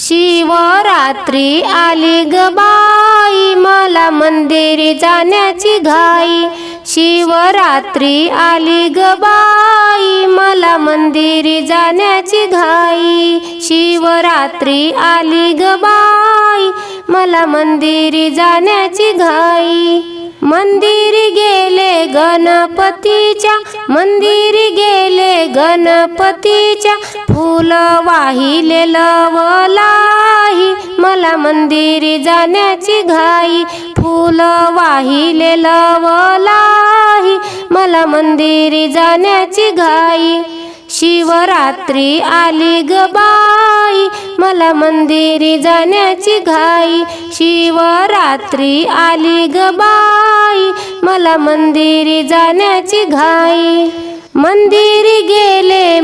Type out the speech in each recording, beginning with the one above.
शिवरात्री आली ग बाई मला मंदिरी जाण्याची घाई. शिवरात्री आली ग बाई मला मंदिरी जाण्याची घाई. शिवरात्री आली ग बाई मला मंदिरी जाण्याची घाई. मंदिरी गेले गणपतीच्या मंदिर गणपतीच्या फुल वाहिले लवलाही. मला मंदिरी जाण्याची घाई. फुल वाहिले लवलाही. मला मंदिरी जाण्याची घाई. शिवरात्री आली ग बाई. मला मंदिरी जाण्याची घाई. शिवरात्री आली ग बाई. मला मंदिरी जाण्याची घाई. मंदिर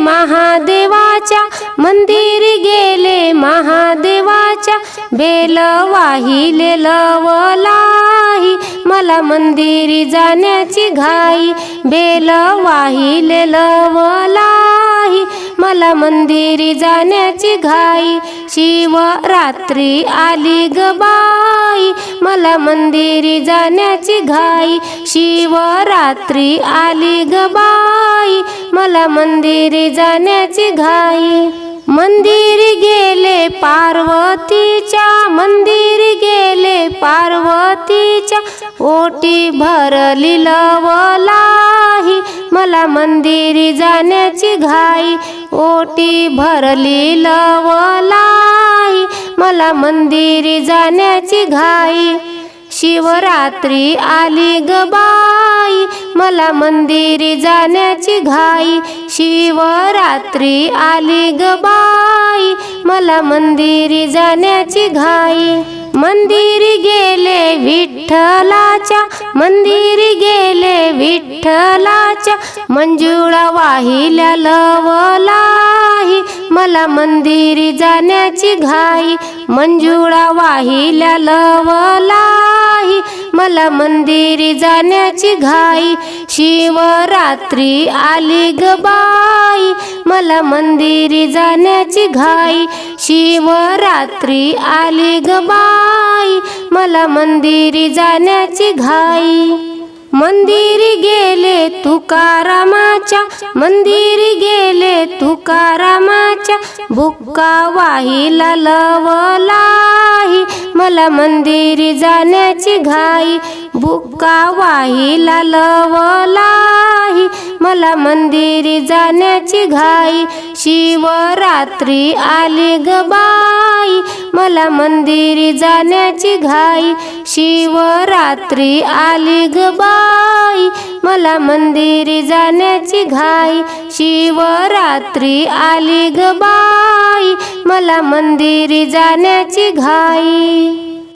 महादेवाच्या मंदिरी गेले महादेवाच्या बेल वाहिले लवलाही. मला मंदिरी जाण्याची घाई बेल वाहिले लवला मला मंदिरी जाण्याची घाई. शिवरात्री आली ग बाई. मला मंदिरी जाण्याची घाई. शिवरात्री आली ग बाई. मला मंदिरी जाण्याची घाई. मंदिरी गेले पार्वतीच्या मंदिरी गेले पार्वतीच्या. ओटी भरली लवलाही मला मंदिरी जाण्याची घाई. ओटी भरली लवलाई मला मंदिरी जाण्याची घाई. शिवरात्री आली ग बाई मला मंदिरी जाण्याची घाई. शिवरात्री आली ग बाई मला मंदिरी जाण्याची घाई. मंदिरी गेले विठ्ठलाच्या मंदिरी गेले. विठ्ठलाच्या मंजुळा वाहिल्या लवलाही. मला मंदिरी जाण्याची घाई. मंजुळा वाहिल्या लवलाही. मला मंदिरी जाण्याची घाई. शिवरात्री आली ग बाई. मला मंदिरी जाण्याची घाई. शिवरात्री आली ग बाई. मला मंदिरी जाण्याची घाई. मंदिरी गेले तुकारामाच्या मंदिरी गेले तुकारामाच्या बुक्का वाहिला लवलाही. मला मंदिरी जाण्याची घाई बुक्का वाहिला लवलाही. मला मंदिरी जाण्याची घाई शिवरात्री आली गबा मला मंदिरी जाण्याची घाई. शिवरात्री आली ग बाई. मला मंदिरी जाण्याची घाई. शिवरात्री आली ग बाई. मला मंदिरी जाण्याची घाई.